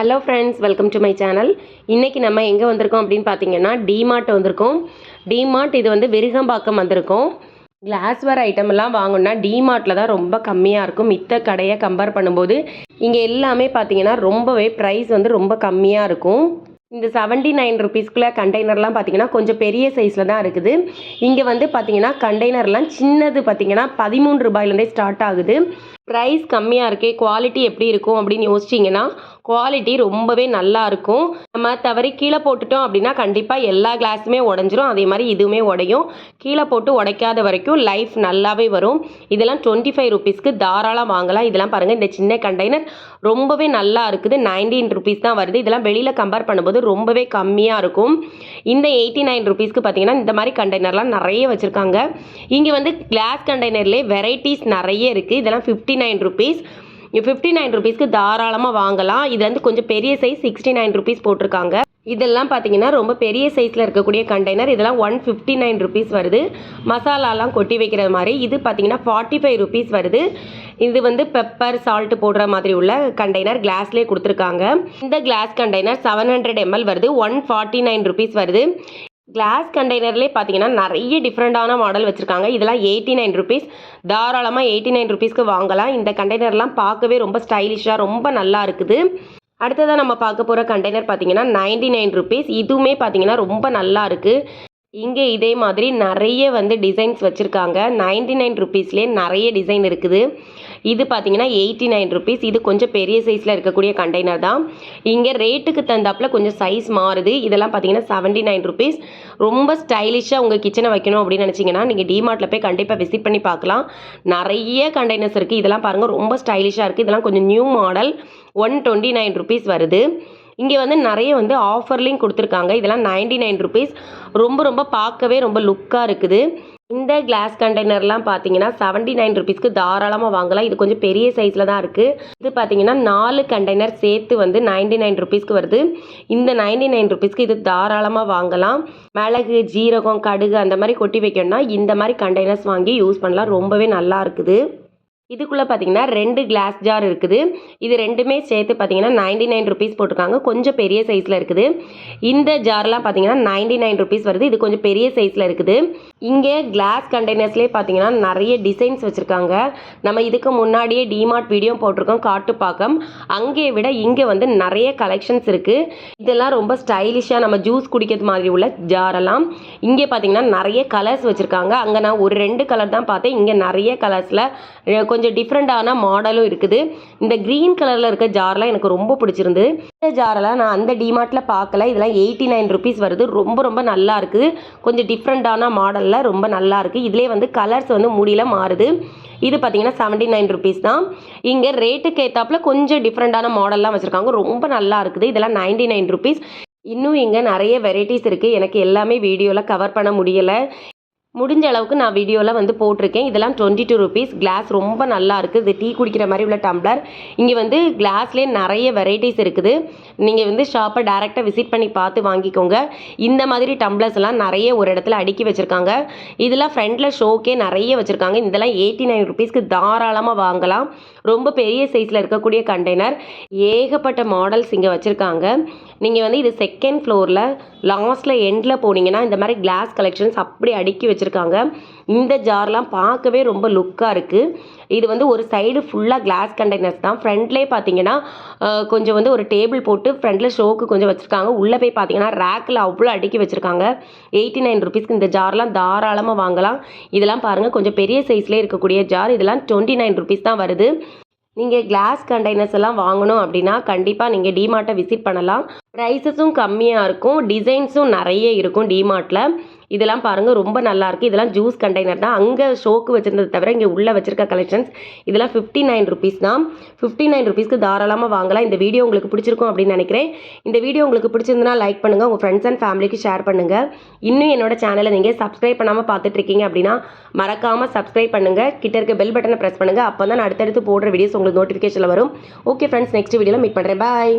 Hello friends welcome to my channel இன்றைக்கி நம்ம எங்கே வந்திருக்கோம் அப்படின்னு பார்த்தீங்கன்னா டிமார்ட் வந்திருக்கோம். டிமார்ட் இது வந்து விருகம்பாக்கம் வந்திருக்கோம். கிளாஸ்வேர் ஐட்டம் எல்லாம் வாங்கணும்னா டிமார்ட்டில் தான் ரொம்ப கம்மியாக இருக்கும். மித்த கடையை கம்பேர் பண்ணும்போது இங்கே எல்லாமே பார்த்தீங்கன்னா ரொம்பவே ப்ரைஸ் வந்து ரொம்ப கம்மியாக இருக்கும். இந்த செவன்ட்டி நைன் ருபீஸ்க்குள்ள கண்டெய்னர்லாம் பார்த்தீங்கன்னா கொஞ்சம் பெரிய சைஸில் தான் இருக்குது. இங்கே வந்து பார்த்தீங்கன்னா கண்டெய்னர்லாம் சின்னது பார்த்தீங்கன்னா பதிமூணு ரூபாயிலேருந்தே ஸ்டார்ட் ஆகுது. ப்ரைஸ் கம்மியாக இருக்கே குவாலிட்டி எப்படி இருக்கும் அப்படின்னு யோசிச்சிங்கன்னா குவாலிட்டி ரொம்பவே நல்லா இருக்கும். நம்ம தவறி கீழே போட்டுட்டோம் அப்படின்னா கண்டிப்பாக எல்லா கிளாஸுமே உடஞ்சிரும். அதே மாதிரி இதுவுமே உடையும். கீழே போட்டு உடைக்காத வரைக்கும் லைஃப் நல்லாவே வரும். இதெல்லாம் டுவெண்ட்டி ஃபைவ் ருபீஸ்க்கு தாராளம் வாங்கலாம். இதெல்லாம் பாருங்கள் இந்த சின்ன கண்டெய்னர் ரொம்பவே நல்லா இருக்குது. நைன்டீன் ருபீஸ் தான் வருது. இதெல்லாம் வெளியில் கம்பேர் பண்ணும்போது ரொம்பவே கம்மியாக இருக்கும். இந்த எயிட்டி நைன் ருபீஸ்க்கு பார்த்தீங்கன்னா இந்த மாதிரி கண்டெய்னர்லாம் நிறைய வச்சுருக்காங்க. இங்கே வந்து கிளாஸ் கண்டெய்னர்லேயே வெரைட்டிஸ் நிறைய இருக்குது இதெல்லாம் fifty nine rupees fifty nine ருபீஸ்க்கு தாராளமாக வாங்கலாம். இது வந்து கொஞ்சம் பெரிய சைஸ் சிக்ஸ்டி நைன் ருபீஸ் போட்டிருக்காங்க. இதெல்லாம் பார்த்தீங்கன்னா ரொம்ப பெரிய சைஸில் இருக்கக்கூடிய கண்டெய்னர் இதெல்லாம் ஒன் ஃபிஃப்டி நைன் ருபீஸ் வருது. மசாலாலாம் கொட்டி வைக்கிற மாதிரி. இது பார்த்தீங்கன்னா ஃபார்ட்டி ஃபைவ் ருபீஸ் வருது. இது வந்து பெப்பர் சால்ட் போடுற மாதிரி உள்ள கண்டெய்னர் கிளாஸ்லேயே கொடுத்துருக்காங்க. இந்த glass container seven hundred ML வருது. ஒன் ஃபார்ட்டி நைன் ருபீஸ் வருது. கிளாஸ் கண்டெய்னர்லேயே பார்த்தீங்கன்னா நிறைய டிஃப்ரெண்ட்டான மாடல் வச்சுருக்காங்க. இதெல்லாம் எயிட்டி நைன் ருபீஸ் தாராளமாக எயிட்டி நைன் ருபீஸ்க்கு வாங்கலாம். இந்த கண்டெய்னர்லாம் பார்க்கவே ரொம்ப ஸ்டைலிஷாக ரொம்ப நல்லா இருக்குது. அடுத்ததாக நம்ம பார்க்க போகிற கண்டெய்னர் பார்த்தீங்கன்னா நைன்டி நைன் ருபீஸ் இதுவுமே பார்த்தீங்கன்னா ரொம்ப நல்லா இருக்குது இங்கே இதே மாதிரி நிறைய வந்து டிசைன்ஸ் வச்சுருக்காங்க. நைன்டி நைன் ருபீஸ்லேயே நிறைய டிசைன் இருக்குது. இது பார்த்தீங்கன்னா எயிட்டி நைன் ருபீஸ் இது கொஞ்சம் பெரிய சைஸில் இருக்கக்கூடிய கண்டெய்னர் தான். இங்கே ரேட்டுக்கு தந்தாப்பில் கொஞ்சம் சைஸ் மாறுது. இதெல்லாம் பார்த்தீங்கன்னா செவன்ட்டி நைன் ருபீஸ் ரொம்ப ஸ்டைலிஷாக உங்கள் கிச்சனை வைக்கணும் அப்படின்னு நினச்சிங்கன்னா நீங்கள் டிமார்ட்டில் போய் கண்டிப்பாக விசிட் பண்ணி பார்க்கலாம். நிறைய கண்டெய்னர்ஸ் இருக்குது இதெல்லாம் பாருங்கள் ரொம்ப ஸ்டைலிஷாக இருக்குது இதெல்லாம் கொஞ்சம் new model one twenty nine rupees வருது. இங்கே வந்து நிறைய வந்து ஆஃபர்லேயும் கொடுத்துருக்காங்க. இதெல்லாம் நைன்டி நைன் ருபீஸ் ரொம்ப ரொம்ப பார்க்கவே ரொம்ப லுக்காக இருக்குது. இந்த கிளாஸ் கண்டெய்னர்லாம் பார்த்தீங்கன்னா செவன்ட்டி நைன் ருபீஸ்க்கு தாராளமாக வாங்கலாம். இது கொஞ்சம் பெரிய சைஸில் தான் இருக்குது இது பார்த்தீங்கன்னா நாலு கண்டெய்னர் சேர்த்து வந்து நைன்டி நைன் ருபீஸ்க்கு வருது. இந்த நைன்டி நைன் ருபீஸ்க்கு இது தாராளமாக வாங்கலாம். மிளகு ஜீரகம் கடுகு அந்த மாதிரி கொட்டி வைக்கணும்னா இந்த மாதிரி கண்டெய்னர்ஸ் வாங்கி யூஸ் பண்ணலாம். ரொம்பவே நல்லா இருக்குது. இதுக்குள்ளே பார்த்தீங்கன்னா ரெண்டு கிளாஸ் ஜார் இருக்குது. இது ரெண்டுமே சேர்த்து பார்த்தீங்கன்னா நைன்டி நைன் ருபீஸ் போட்டிருக்காங்க. கொஞ்சம் பெரிய சைஸில் இருக்குது. இந்த ஜார்லாம் பார்த்தீங்கன்னா நைன்டி நைன் ருபீஸ் வருது. இது கொஞ்சம் பெரிய சைஸில் இருக்குது. இங்கே கிளாஸ் கண்டெய்னர்ஸ்லேயே பார்த்தீங்கன்னா நிறைய டிசைன்ஸ் வச்சுருக்காங்க. நம்ம இதுக்கு முன்னாடியே டிமார்ட் வீடியோ போட்டிருக்கோம் காட்டுப்பாக்கம் அங்கே விட இங்கே வந்து நிறைய கலெக்ஷன்ஸ் இருக்குது இதெல்லாம் ரொம்ப ஸ்டைலிஷாக நம்ம ஜூஸ் குடிக்கிறது மாதிரி உள்ள ஜாரெல்லாம் இங்கே பார்த்தீங்கன்னா நிறைய கலர்ஸ் வச்சுருக்காங்க. அங்கே நான் ஒரு ரெண்டு கலர் தான் பார்த்தேன். இங்கே நிறைய கலர்ஸில் கொஞ்சம் கொஞ்சம் டிஃப்ரெண்ட்டான மாடலும் இருக்குது. இந்த க்ரீன் கலரில் இருக்க ஜார்லாம் எனக்கு ரொம்ப பிடிச்சிருந்து இந்த ஜாரெல்லாம் நான் அந்த டிமார்ட்டில் பார்க்கல. இதெல்லாம் எயிட்டி நைன் ருபீஸ் வருது. ரொம்ப ரொம்ப நல்லா இருக்குது. கொஞ்சம் டிஃப்ரெண்ட்டான மாடலில் ரொம்ப நல்லா இருக்குது. இதிலே வந்து கலர்ஸ் வந்து முடியல மாறுது. இது பார்த்தீங்கன்னா செவன்ட்டி நைன் ருபீஸ் தான். இங்கே ரேட்டுக்கு ஏற்றாப்புல கொஞ்சம் டிஃப்ரெண்ட்டான மாடல்லாம் வச்சுருக்காங்க. ரொம்ப நல்லா இருக்குது. இதெல்லாம் நைன்டி நைன் ருபீஸ் இன்னும் இங்கே நிறைய வெரைட்டிஸ் இருக்குது எனக்கு எல்லாமே வீடியோவில் கவர் பண்ண முடியலை. முடிஞ்ச அளவுக்கு நான் வீடியோவில் வந்து போட்டிருக்கேன். இதெல்லாம் டுவெண்ட்டி டூ ருபீஸ் கிளாஸ் ரொம்ப நல்லா இருக்குது. இது டீ குடிக்கிற மாதிரி உள்ள டம்ளர் இங்கே வந்து கிளாஸ்லேயே நிறைய வெரைட்டிஸ் இருக்குது. நீங்கள் வந்து ஷாப்பை டேரெக்டாக விசிட் பண்ணி பார்த்து வாங்கிக்கோங்க. இந்த மாதிரி டம்ளர்ஸ் எல்லாம் நிறைய ஒரு இடத்துல அடுக்கி வச்சுருக்காங்க. இதெல்லாம் ஃப்ரண்டில் ஷோக்கே நிறைய வச்சுருக்காங்க. இதெல்லாம் எயிட்டி நைன் ருபீஸ்க்கு தாராளமாக வாங்கலாம். ரொம்ப பெரிய சைஸில் இருக்கக்கூடிய கண்டெய்னர் ஏகப்பட்ட மாடல்ஸ் இங்கே வச்சுருக்காங்க. நீங்கள் வந்து இது செகண்ட் ஃப்ளோரில் லாஸ்ட்டில் எண்டில் போனீங்கன்னா இந்த மாதிரி கிளாஸ் கலெக்ஷன்ஸ் அப்படி அடுக்கி வச்சு வச்சுருக்காங்க. இந்த ஜார்லாம் பார்க்கவே ரொம்ப லுக்காக இருக்குது இது வந்து ஒரு சைடு ஃபுல்லாக கிளாஸ் கண்டெய்னர்ஸ் தான். ஃப்ரண்ட்லேயே பார்த்தீங்கன்னா கொஞ்சம் வந்து ஒரு டேபிள் போட்டு ஃப்ரண்ட்டில் ஷோக்கு கொஞ்சம் வச்சுருக்காங்க. உள்ளே போய் பார்த்தீங்கன்னா ரேக்கில் அவ்வளோ அடுக்கி வச்சுருக்காங்க. எயிட்டி நைன் ருபீஸ்க்கு இந்த ஜார்லாம் தாராளமாக வாங்கலாம். இதெல்லாம் பாருங்கள் கொஞ்சம் பெரிய சைஸ்லேயே இருக்கக்கூடிய ஜார் இதெல்லாம் டுவெண்ட்டி நைன் ருபீஸ் தான் வருது. நீங்கள் கிளாஸ் கண்டெய்னர்ஸ் எல்லாம் வாங்கணும் அப்படின்னா கண்டிப்பாக நீங்கள் டிமார்ட்டை விசிட் பண்ணலாம். ப்ரைஸஸும் கம்மியாக இருக்கும். டிசைன்ஸும் நிறைய இருக்கும் டிமார்ட்டில் இதெல்லாம் பாருங்கள் ரொம்ப நல்லாயிருக்கு இதெல்லாம் ஜூஸ் கண்டெய்னர் தான். அங்கே ஷோக்கு வச்சுருந்தது தவிர இங்கே உள்ளே வச்சுருக்க கலெக்ஷன்ஸ் இதெல்லாம் ஃபிஃப்டி நைன் ருபீஸ் தான். ஃபிஃப்டி நைன் ருபீஸ்க்கு தாராளமாக வாங்கலாம். இந்த வீடியோ உங்களுக்கு பிடிச்சிருக்கும் அப்படின்னு நினைக்கிறேன். இந்த வீடியோ உங்களுக்கு பிடிச்சிருந்தனா லைக் பண்ணுங்கள் உங்கள் ஃப்ரெண்ட்ஸ் அண்ட் ஃபேமிலிக்கு ஷேர் பண்ணுங்கள் இன்னும் என்னோட சேனலை நீங்கள் சப்ஸ்கிரைப் பண்ணாமல் பார்த்துட்ருக்கீங்க அப்படின்னா மறக்காமல் சப்ஸ்கிரைப் பண்ணுங்கள் கிட்ட இருக்க பெல் பட்டனை ப்ரெஸ் பண்ணுங்கள் அப்போ தான் அடுத்தடுத்து போடுற வீடியோஸ் உங்களுக்கு நோட்டிஃபிகேஷனில் வரும். ஓகே ஃப்ரெண்ட்ஸ் நெக்ஸ்ட் வீடியோவில் மீட் பண்ணுறேன் பாய்